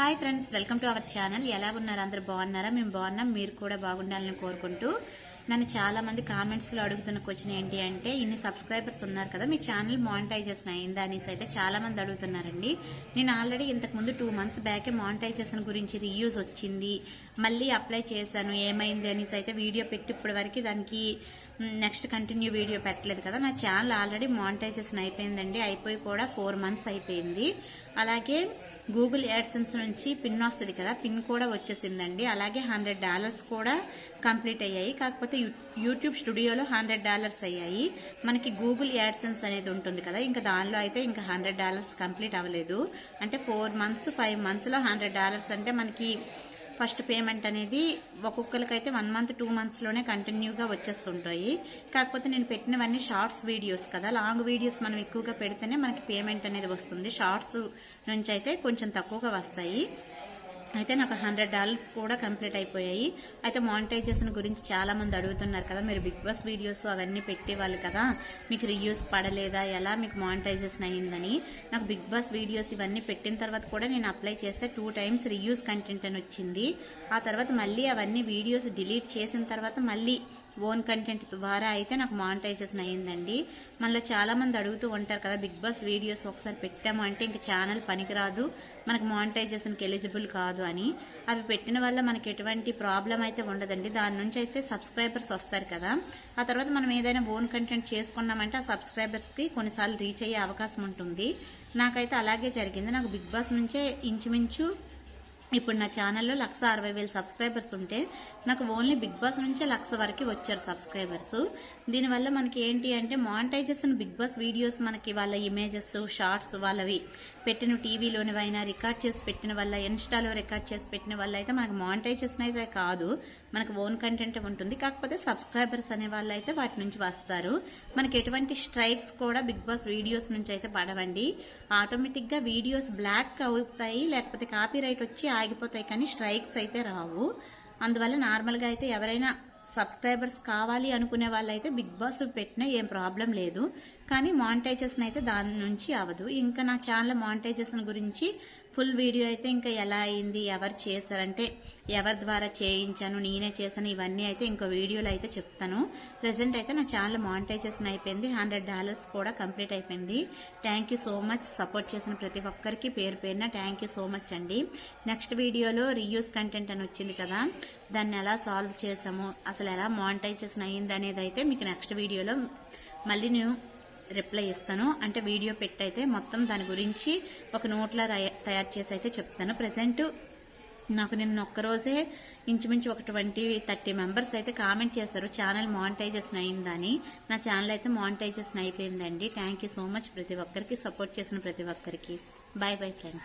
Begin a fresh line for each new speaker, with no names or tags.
Hi friends welcome to our channel. ఎలా ఉన్నారు? అందరు బాగున్నారా? మేము బాగున్నాం. మీరు కూడా బాగుండాలని కోరుకుంటూ నన్ను చాలా మంది కామెంట్స్లో అడుగుతున్న క్వశ్చన్ ఏంటి అంటే ఇన్ని సబ్స్క్రైబర్స్ ఉన్నారు కదా మీ ఛానల్ మానిటైజేషన్ అయిందా అనేసి అయితే చాలా మంది అడుగుతున్నారండి. నేను ఆల్రెడీ ఇంతకు ముందు టూ మంత్స్ బ్యాకే మానిటైజేషన్ గురించి రివ్యూస్ వచ్చింది మళ్ళీ అప్లై చేశాను ఏమైంది అనేసి అయితే వీడియో పెట్టి ఇప్పటి వరకు దానికి నెక్స్ట్ కంటిన్యూ వీడియో పెట్టలేదు కదా. నా ఛానల్ ఆల్రెడీ మానిటైజేషన్ అయిపోయిందండి అయిపోయి కూడా ఫోర్ మంత్స్ అయిపోయింది. అలాగే గూగుల్ యాడ్సెన్స్ నుంచి పిన్ వస్తుంది కదా పిన్ కూడా వచ్చేసిందండి. అలాగే హండ్రెడ్ డాలర్స్ కూడా కంప్లీట్ అయ్యాయి. కాకపోతే యూట్యూబ్ స్టూడియోలో హండ్రెడ్ డాలర్స్ అయ్యాయి. మనకి గూగుల్ యాడ్సెన్స్ అనేది ఉంటుంది కదా ఇంకా దానిలో అయితే ఇంకా హండ్రెడ్ డాలర్స్ కంప్లీట్ అవ్వలేదు. అంటే ఫోర్ మంత్స్ ఫైవ్ మంత్స్లో హండ్రెడ్ డాలర్స్ అంటే మనకి ఫస్ట్ పేమెంట్ అనేది ఒక్కొక్కరికైతే వన్ మంత్ టూ మంత్స్లోనే కంటిన్యూగా వచ్చేస్తుంటాయి. కాకపోతే నేను పెట్టినవన్నీ షార్ట్స్ వీడియోస్ కదా లాంగ్ వీడియోస్ మనం ఎక్కువగా పెడితేనే మనకి పేమెంట్ అనేది వస్తుంది. షార్ట్స్ నుంచి అయితే కొంచెం తక్కువగా వస్తాయి. అయితే నాకు హండ్రెడ్ డాలర్స్ కూడా కంప్లీట్ అయిపోయాయి. అయితే మానిటైజేషన్ గురించి చాలా మంది అడుగుతున్నారు కదా మీరు బిగ్ బాస్ వీడియోస్ అవన్నీ పెట్టేవాళ్ళు కదా మీకు రివ్యూస్ పడలేదా ఎలా మీకు మానిటైజేషన్ అయ్యిందని. నాకు బిగ్ బాస్ వీడియోస్ ఇవన్నీ పెట్టిన తర్వాత కూడా నేను అప్లై చేస్తే టూ టైమ్స్ రివ్యూస్ కంటెంట్ అని వచ్చింది. ఆ తర్వాత మళ్ళీ అవన్నీ వీడియోస్ డిలీట్ చేసిన తర్వాత మళ్ళీ ఓన్ కంటెంట్ ద్వారా అయితే నాకు మానిటైజేషన్ అయ్యిందండి. మళ్ళీ చాలా మంది అడుగుతూ ఉంటారు కదా బిగ్ బాస్ వీడియోస్ ఒకసారి పెట్టాము అంటే ఇంక ఛానల్ పనికిరాదు మనకు మానిటైజేషన్కి ఎలిజిబుల్ కాదు అని. అవి పెట్టిన వల్ల మనకి ఎటువంటి ప్రాబ్లం అయితే ఉండదండి. దాని నుంచి అయితే సబ్స్క్రైబర్స్ వస్తారు కదా. ఆ తర్వాత మనం ఏదైనా ఓన్ కంటెంట్ చేసుకున్నామంటే ఆ సబ్స్క్రైబర్స్కి కొన్నిసార్లు రీచ్ అయ్యే అవకాశం ఉంటుంది. నాకైతే అలాగే జరిగింది. నాకు బిగ్ బాస్ నుంచే ఇంచుమించు ఇప్పుడు నా ఛానల్లో లక్ష అరవై వేల సబ్స్క్రైబర్స్ ఉంటే నాకు ఓన్లీ బిగ్ బాస్ నుంచే లక్ష వరకు వచ్చారు సబ్స్క్రైబర్స్. దీనివల్ల మనకి ఏంటి అంటే మానిటైజేషన్ బిగ్ బాస్ వీడియోస్ మనకి వాళ్ళ ఇమేజెస్ షార్ట్స్ వాళ్ళవి పెట్టిన టీవీలోనివైనా రికార్డ్ చేసి పెట్టిన వల్ల ఇన్స్టాలో రికార్డ్ చేసి పెట్టిన వల్ల అయితే మనకు మానిటైజేషన్ అయితే కాదు. మనకు ఓన్ కంటెంట్ ఉంటుంది. కాకపోతే సబ్స్క్రైబర్స్ అనే వాళ్ళు అయితే వాటి నుంచి వస్తారు. మనకి ఎటువంటి స్ట్రైక్స్ కూడా బిగ్ బాస్ వీడియోస్ నుంచి అయితే పడవండి. ఆటోమేటిక్గా వీడియోస్ బ్లాక్ అవుతాయి. లేకపోతే కాపీ రైట్ వచ్చి ఆగిపోతాయి కానీ స్ట్రైక్స్ అయితే రావు. అందువల్ల నార్మల్గా అయితే ఎవరైనా సబ్స్క్రైబర్స్ కావాలి అనుకునే వాళ్ళైతే బిగ్ బాస్ పెట్టినా ఏం ప్రాబ్లం లేదు. కానీ మానిటైజేషన్ అయితే దాని నుంచి అవ్వదు. ఇంకా నా ఛానల్ మానిటైజేషన్ గురించి ఫుల్ వీడియో అయితే ఇంకా ఎలా అయింది ఎవరు చేశారంటే ఎవరి ద్వారా చేయించాను నేనే చేశాను ఇవన్నీ అయితే ఇంకో వీడియోలో అయితే చెప్తాను. ప్రజెంట్ అయితే నా ఛానల్ మానిటైజేషన్ అయిపోయింది. హండ్రెడ్ డాలర్స్ కూడా కంప్లీట్ అయిపోయింది. Thank you so much support చేసిన ప్రతి ఒక్కరికి పేరు పేరున థ్యాంక్ యూ సో మచ్ అండి. నెక్స్ట్ వీడియోలో రీయూస్ కంటెంట్ అని వచ్చింది కదా దాన్ని ఎలా సాల్వ్ చేసాము అసలు ఎలా మానిటైజేషన్ అయ్యింది అనేది అయితే మీకు నెక్స్ట్ వీడియోలో మళ్ళీ నేను రిప్లై ఇస్తాను. అంటే వీడియో పెట్టయితే మొత్తం దాని గురించి ఒక నోట్లా తయారు చేసి అయితే చెప్తాను. ప్రజెంట్ నాకు నిన్న ఒక్కరోజే ఇంచుమించు ఒక ట్వంటీ థర్టీ మెంబర్స్ అయితే కామెంట్ చేశారు. ఛానల్ మానిటైజేషన్ అయిందని. నా ఛానల్ అయితే మానిటైజేషన్ అయిపోయిందండి. థ్యాంక్ యూ సో మచ్ ప్రతి ఒక్కరికి. సపోర్ట్ చేసిన ప్రతి ఒక్కరికి. Bye bye friends